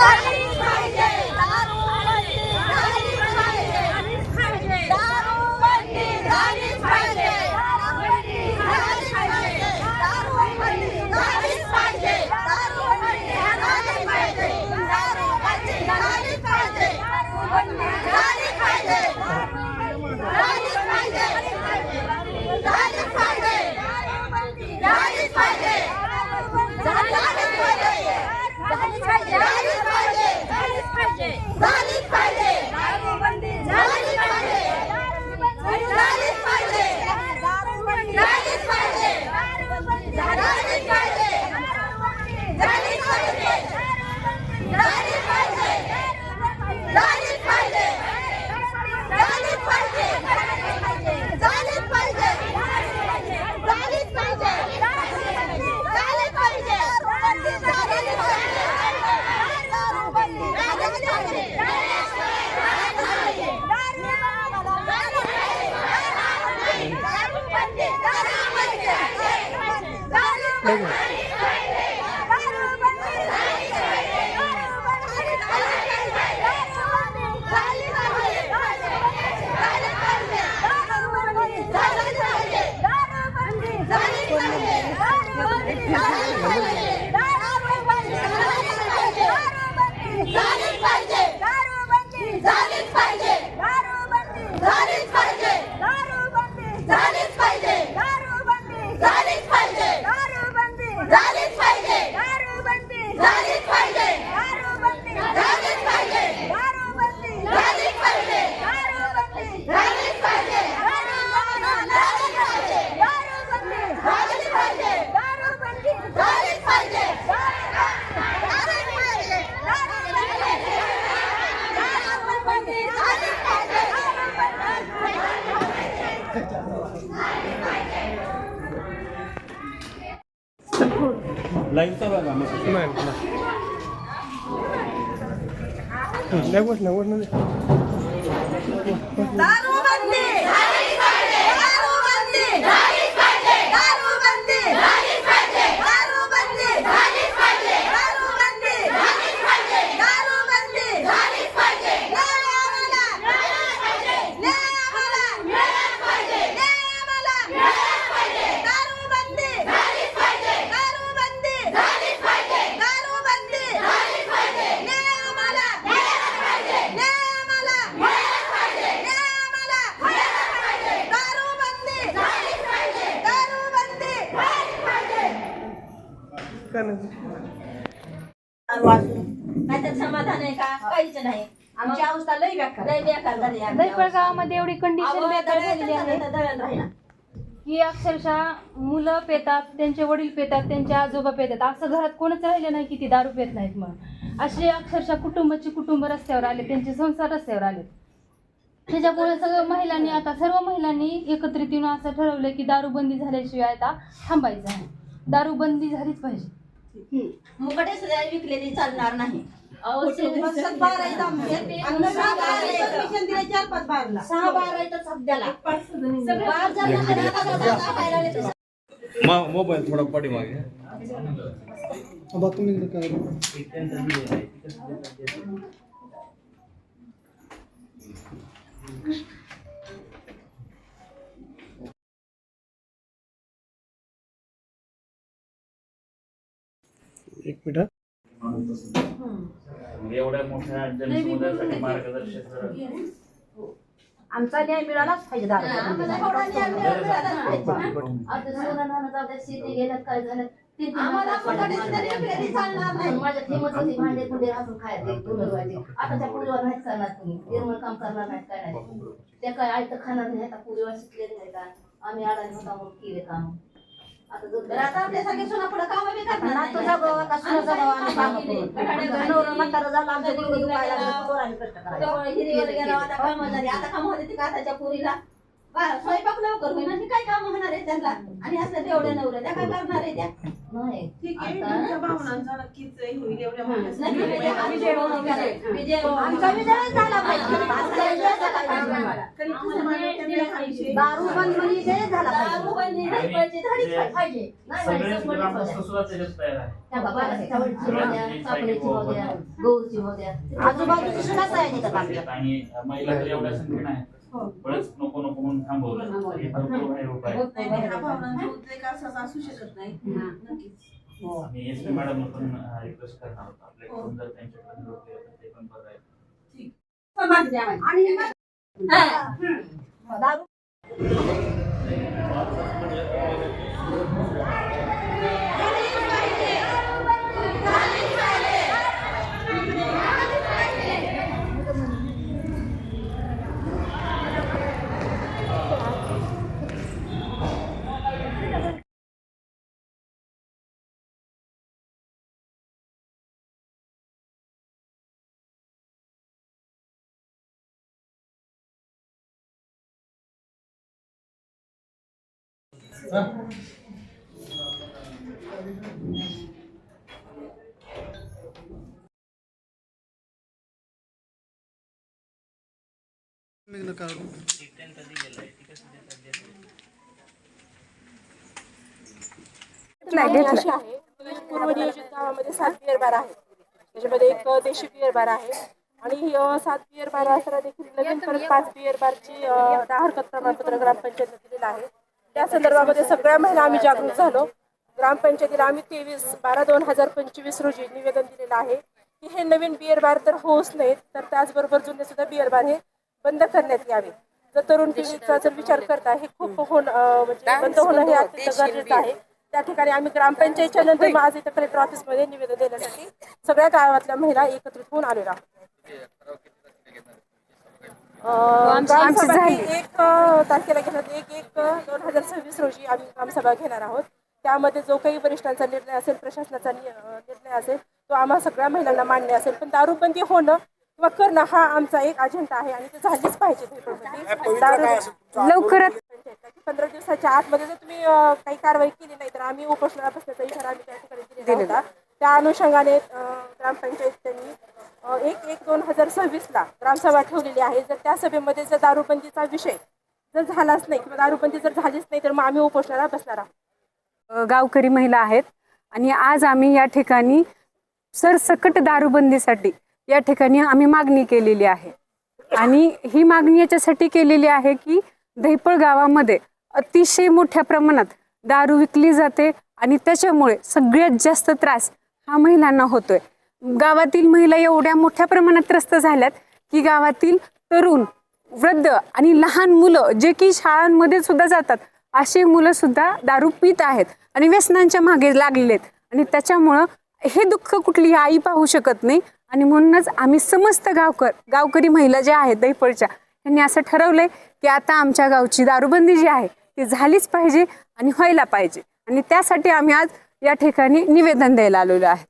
Lari. Thank you. नाही गोष्ट नाही गोष्ट नाही दारूबंदी झालीच पाहिजे दारूबंदी झालीच पाहिजे दारूबंदी झालीच पाहिजे दारूबंदी झालीच पाहिजे दारूबंदी झालीच पाहिजे दारूबंदी झालीच पाहिजे न्याय आम्हाला मिळालाच पाहिजे न्याय आम्हाला मिळालाच पाहिजे न्याय आम्हाला मिळालाच पाहिजे दारूबंदी झालीच पाहिजे दारूबंदी झालीच पाहिजे दारूबंदी झालीच पाहिजे न्याय आम्हाला मिळालाच पाहिजे न्याय आम्हाला मिळालाच पाहिजे न्याय आम्हाला मिळालाच पाहिजे दारूबंदी झालीच पाहिजे दारूबंदी झालीच पाहिजे काय नाही वाचून नाहीतर समाधान आहे का? काहीच नाही. आमची अवस्था लई बेकार लई बेकार झाली आमची दैफळ गावामध्ये एवढी कंडिशन अवस्था. बेकार अहो, झालेली आहे. दळण दळण राहिना. की अक्षरशः मुलं पेतात त्यांचे वडील पेतात त्यांचे आजोबा पेतात. असं घरात कोणच राहिलं नाही की ती दारू पेत नाहीत मग असे अक्षरशः कुटुंबाची कुटुंब रस्त्यावर आले त्यांचे संसार रस्त्यावर आले. त्याच्यामुळे सगळ्या महिलांनी आता सर्व महिलांनी एकत्रित येऊन असं ठरवलं की दारूबंदी झाल्याशिवाय आता थांबायचं आहे दारूबंदी झालीच पाहिजे. मुकटे सुद्धा विकलेली चालणार नाही. फक्त बारा आहेत आमचे. आणि सहा बारा आहेत. permission दिले चार पाच बारला. सहा बारा आहेत सध्याला. बार जर झाले आता तर आता खायला लागले तर मोबाईल थोडा पाठीमागे. काय एक मिनिट. एवढ्या मोठ्या जनसमुदायासाठी मार्गदर्शक जर आमचा न्याय मिळालाच पाहिजे शेती गेल्यात काय झालं? नाही. माझ्या होती भांडे कुंडे घासून खायचे पुरीवर नाहीच करणार तुम्ही. निर्मळ काम करणार नाहीत काय नाही. त्या काय आयतं खाणार नाही आता पुरीवर शिकलेले नाही का? आम्ही अडाणी होता म्हणून केले काम. तर आता सुना पुढे काम बी करणार ना. तुझा का सुना जावा आम्ही काम करू नवरा म्हातारा झाला आमच्या गुडघे दुखायला लागले, पोरं आम्ही कष्ट करायला जवळ हिरीवर गेलो, आता कामं झाली. आता कामं होते ती काठाच्या पुरीला? बा- स्वयंपाक लवकर होईना काय काम होणार आहे त्यांना आणि असं तेवढ्या नवऱ्या त्या काय करणार आहे त्या? नाही ठीक आहे आता- तुमच्या भावनांचा नक्कीच होईल एवढ्या नाही, मोठ्या नाही, नाही, आम्ही विजय जेवण होईल. करायचं. विजय आमचा विजय झाला पाहिजे. आमचा विजय झाला पाहिजे. तरी कसं मानलं त्यांनी विषय- दारू बंद म्हणजे विजय झाला पाहिजे. दारूबंदी आणि नाही पाहिजे, झालीच जे- पाहिजे. नाही, नाही, सगळेच संपली ग्रामस्थ पाहिजे. सुद्धा त्याच्यात तयार आहे. त्या बाबाला चवळीची सगळ्यांची होऊ द्या, इच्छा आहे सापळीची की होऊ द्या, गहूची होऊ द्या. आजूबाजूची सुद्धा तयारी येतात आमच्या आणि महिला तर एवढ्या संख्येने आहेत. बरेच नको नको म्हणून थांबवलं. हे भरपूर उपाय. नाही, नाही, हा भावनांचा उद्रेक असाच असू शकत नाही. नक्कीच. आणि एस पी मॅडम पण रिक्वेस्ट करणार होतो. आपल्याकडून जर त्यांच्याकडे गेला तर ते पण बरं आहे आणि हा. दारू अशी आहे पूर्व नियोजित गावामध्ये सात बिअर बार आहेत त्याच्यामध्ये एक देशी बिअर बार आहे आणि अ, सात बिअर बार असताना देखील नवीन परत पाच बिअर बारची अ, दहा हरकत प्रमाणपत्र ग्रामपंचायतने दिलेलं आहे त्या संदर्भामध्ये सगळ्या महिला आम्ही जागृत झालो. ग्रामपंचायतीला आम्ही तेवीस बारा दोन हजार पंचवीस रोजी निवेदन दिलेलं आहे की हे नवीन बिअर बार तर होऊच नाहीत तर त्याचबरोबर जुने सुद्धा बिअर बार हे बंद करण्यात यावे जर तरुण पिढीचा जर विचार करता हे खूप होणं म्हणजे बंद होणं हे अत्यंत गरजेचं आहे. त्या ठिकाणी आम्ही ग्रामपंचायतच्या नंतर आज इथं कलेक्टर ऑफिसमध्ये निवेदन देण्यासाठी सगळ्या गावातल्या महिला एकत्रित होऊन आलेलो आहोत. ही एक तारखेला घेण्यात एक एक दोन हजार सव्वीस रोजी आम्ही ग्रामसभा घेणार आहोत. त्यामध्ये जो काही वरिष्ठांचा निर्णय असेल प्रशासनाचा निर्णय असेल तो आम्हा सगळ्या महिलांना मान्य असेल. पण दारूबंदी होणं किंवा करणं हा आमचा एक अजेंडा आहे आणि ते झालीच पाहिजे लवकरात पंधरा दिवसाच्या आतमध्ये जर तुम्ही काही कारवाई केली नाही तर आम्ही उपोषणाला बसण्याचा इशारा आम्ही त्या ठिकाणी दिलेला होता. त्या अनुषंगाने ग्रामपंचायत त्यांनी एक एक दोन हजार सव्वीसला ग्रामसभा ठेवलेली आहे. जर त्या सभेमध्ये जर दारूबंदीचा विषय जर झालाच नाही किंवा दारूबंदी जर झालीच नाही तर मग आम्ही उपोषणाला बसणार आहोत. गावकरी महिला आहेत आणि आज आम्ही या ठिकाणी सरसकट दारूबंदीसाठी या ठिकाणी आम्ही मागणी केलेली आहे. आणि ही मागणी याच्यासाठी केलेली आहे की दहिपळ गावामध्ये अतिशय मोठ्या प्रमाणात दारू विकली जाते आणि त्याच्यामुळे सगळ्यात जास्त त्रास हा महिलांना होतोय. गावातील महिला एवढ्या मोठ्या प्रमाणात त्रस्त झाल्यात की गावातील तरुण वृद्ध आणि लहान मुलं जे की शाळांमध्ये सुद्धा जातात अशी मुलं सुद्धा दारू पित आहेत आणि व्यसनांच्या मागे लागलेत. आणि त्याच्यामुळं हे दुःख कुठली आई पाहू शकत नाही. आणि म्हणूनच आम्ही समस्त गावकर गावकरी महिला ज्या आहेत दैपळच्या त्यांनी असं ठरवलंय की आता आमच्या गावची दारूबंदी जी आहे ती झालीच पाहिजे आणि व्हायला पाहिजे. आणि त्यासाठी आम्ही आज या ठिकाणी निवेदन द्यायला आलेलो आहे.